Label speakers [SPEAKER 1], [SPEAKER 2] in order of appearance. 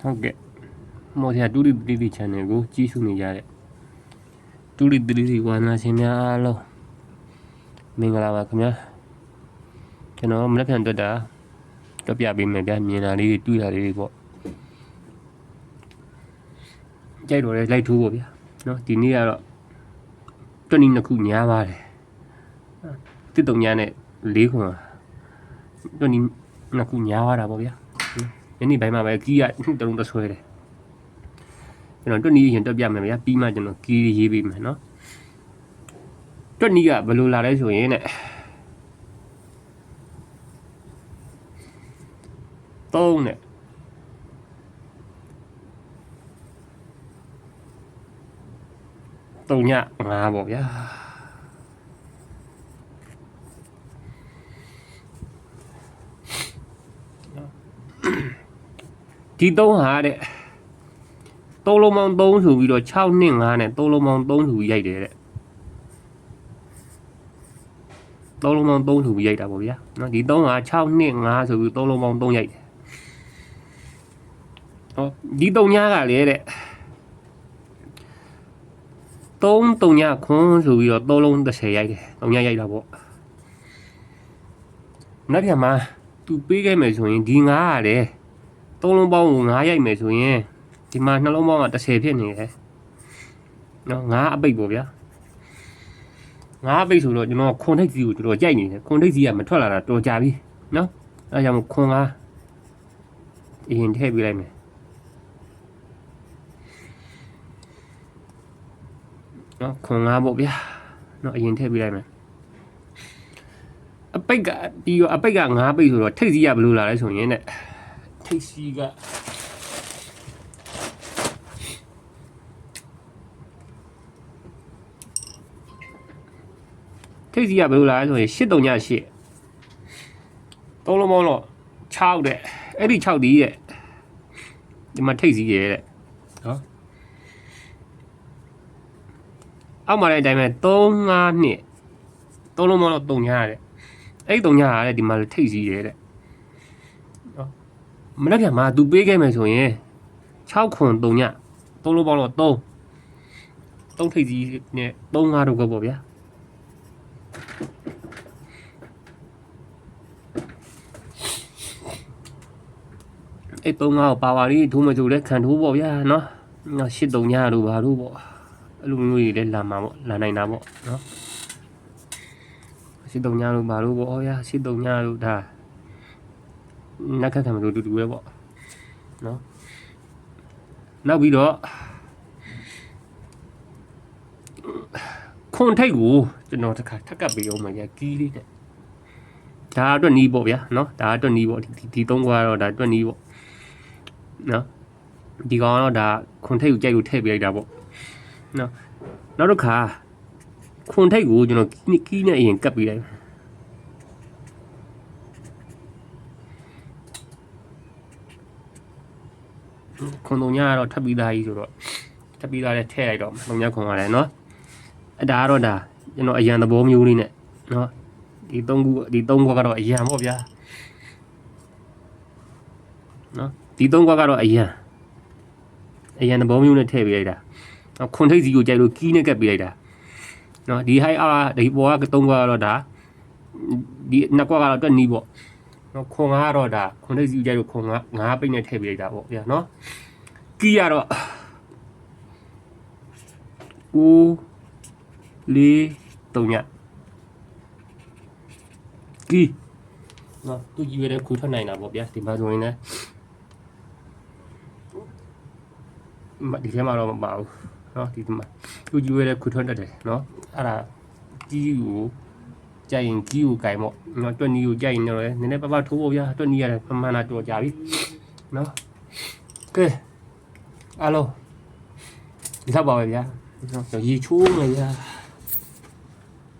[SPEAKER 1] ဟုတ်ကဲ့မော်စရာတူရီတီတီ channel ကိုကြည့်ရှုနေကြတဲ့တူရီတီတီဝါနာရှင်များအားလုံးမင်္ဂလာပါခင်ဗျာကျွန်တော်မနေ့ပြန်တွေ့တာတော့ပြပေးမယ်ဗျာမြင်တာလေးတွေတွေ့တာလေးတွေပေါ့ကြိုက်တော့လေလိုက်ထိုးပေါ့ဗျာနော်ဒီနေ့ကတော့တွနီနှစ်ခုညားပါတယ်တစ်တုံညာနဲ့လေးခွန်တွနီနှစ်ခုညားသွားတာပေါ့ဗျာ ယနေ့ဘိုင်းမှာပဲကီးကတလုံးတဆွဲတယ်ကျွန်တော်တွက်နီးရင်တွက်ပြမယ်ဗျာပြီးမှကျွန်တော်ကီးရေးပေးမယ်နော်တွက်နီးကဘယ်လိုလာလဲဆိုရင်တဲ့သုံးနဲ့သုံးညငါပေါ့ဗျာ ဒီသုံးဟာတဲ့သုံးလုံးပေါင်း3ဆိုပြီးတော့6နှစ်5နဲ့သုံးလုံးပေါင်း3ဆိုပြီးရိုက်တယ်တဲ့သုံးလုံးပေါင်း3ဆိုပြီးရိုက်တာပေါ့ဗျာနော်ဒီသုံးဟာ6နှစ်5ဆိုပြီးသုံးလုံးပေါင်း3ရိုက်တယ်ဟောဒီသုံးညကလေတဲ့3တုံညခွန်းဆိုပြီးတော့သုံးလုံး30ရိုက်တယ်တုံညရိုက်တာပေါ့နောက်ပြန်မှာသူပေးခဲ့မယ်ဆိုရင်ဒီငါးရတယ် သုံးလုံးပေါင်းကို9ရိုက်မယ်ဆိုရင်ဒီမှာနှလုံးပေါင်းက30ဖြစ်နေတယ်နော်9အပိတ်ပေါ့ဗျာ9အပိတ်ဆိုတော့ကျွန်တော်ခွန်ထိတ်စီကိုကျွန်တော်ကြိုက်နေတယ်ခွန်ထိတ်စီကမထွက်လာတာတော်ကြပြီနော်အဲဒါကြောင့်ခွန်ကားအရင်ထည့်ပေးလိုက်မယ်နော်ခွန်ကားပေါ့ဗျာနော်အရင်ထည့်ပေးလိုက်မယ်အပိတ်ကပြီးတော့အပိတ်က9ပိတ်ဆိုတော့ထိတ်စီကဘယ်လိုလာလဲဆိုရင်တဲ့ ထိပ်စီကထိပ်စီကဘယ်လိုလာလဲဆိုရင်8တုံည8သုံးလုံးပေါင်းတော့6တဲ့အဲ့ဒီ6ဒီရဲ့ဒီမှာထိပ်စီရဲ့တဲ့နော်အောက်မှာလည်းအတိုင်းပဲ3 5နှစ်သုံးလုံးပေါင်းတော့3ညတဲ့အဲ့ဒီ3ညရတယ်ဒီမှာထိပ်စီရဲ့တဲ့ မနေ့ကမှသူပေးခဲ့မယ်ဆိုရင်6ခွန်3ည3လုံးပေါင်းတော့3 3ထိပ်ကြီးနဲ့3 5တော့ကပေါ့ဗျာအဲ့3 5ကိုပါဝါလေးထိုးမကြိုလဲခံထိုးပေါ့ဗျာနော်နော်8 3ညတို့ဘာတို့ပေါ့အဲ့လိုမျိုးကြီးလဲလာမှာပေါ့လာနိုင်တာပေါ့နော်8 3ညတို့ဘာတို့ပေါ့ဟောဗျာ8 3ညတို့ဒါ နက်ခတ်ခံမလို့တူတူပဲပေါ့နော်နောက်ပြီးတော့ခွန်ထိတ်ကိုကျွန်တော်တစ်ခါထပ်ကပ်ပေးအောင်မှာရကီးလေးတဲ့ဒါအတွက်နီးပေါ့ဗျာနော်ဒါအတွက်နီးပေါ့ဒီဒီသုံးခွာတော့ဒါအတွက်နီးပေါ့နော်ဒီကောင်ကတော့ဒါခွန်ထိတ်ကိုကြိုက်လို့ထည့်ပေးလိုက်တာပေါ့နော်နောက်တစ်ခါခွန်ထိတ်ကိုကျွန်တော်ကီးနဲ့အရင်ကပ်ပေးလိုက် ခွန်တုံညာကတော့ထပ်ပြီးသားကြီးဆိုတော့ထပ်ပြီးသားလည်းထည့်လိုက်တော့တုံညာခွန်ရတယ်နော်အဲဒါကတော့ဒါကျွန်တော်အရန်သဘောမျိုးလေးနဲ့နော်ဒီသုံးခုဒီသုံးခွက်ကတော့အရန်ပေါ့ဗျာနော်ဒီသုံးခွက်ကတော့အရန်အရန်သဘောမျိုးနဲ့ထည့်ပေးလိုက်တာနော်ခွန်ထိတ်စီကိုကြိုက်လို့ကီးနဲ့ကပ်ပေးလိုက်တာနော်ဒီဟိုက်အားဒီပေါ်ကသုံးခွက်ကတော့ဒါဒီနှစ်ခွက်ကတော့တွက်နီးပေါ့ နော်ခွန်ကတော့ဒါခွန်ထိတ်စီကိုကြိုက်လို့ခွန်ကငါးပိတ်နဲ့ထည့်ပေးလိုက်တာပေါ့ဗျာနော်ကီးရတော့ဦးလေးတုံညကီးနော်သူကြည့်ရတဲ့ခွေထွက်နိုင်တာပေါ့ဗျာဒီမှာဆိုရင်လည်းမဒီထဲမှာတော့မပါဘူးနော်ဒီမှာသူကြည့်ရတဲ့ခွေထွက်တတ်တယ်နော်အဲ့ဒါကီးကို ကြိုက်ရင်ကီးကိုကြိုင်ပေါ့နော်တွက်နီကိုကြိုက်ရင်တော့လည်းနည်းနည်းပါးပါးထိုးဖို့ဗျာတွက်နီရတယ်ပမာဏတော်ကြပြီနော်ကဲအားလုံးဒီတော့ပါပဲဗျာရေချိုးမယ်ဗျာ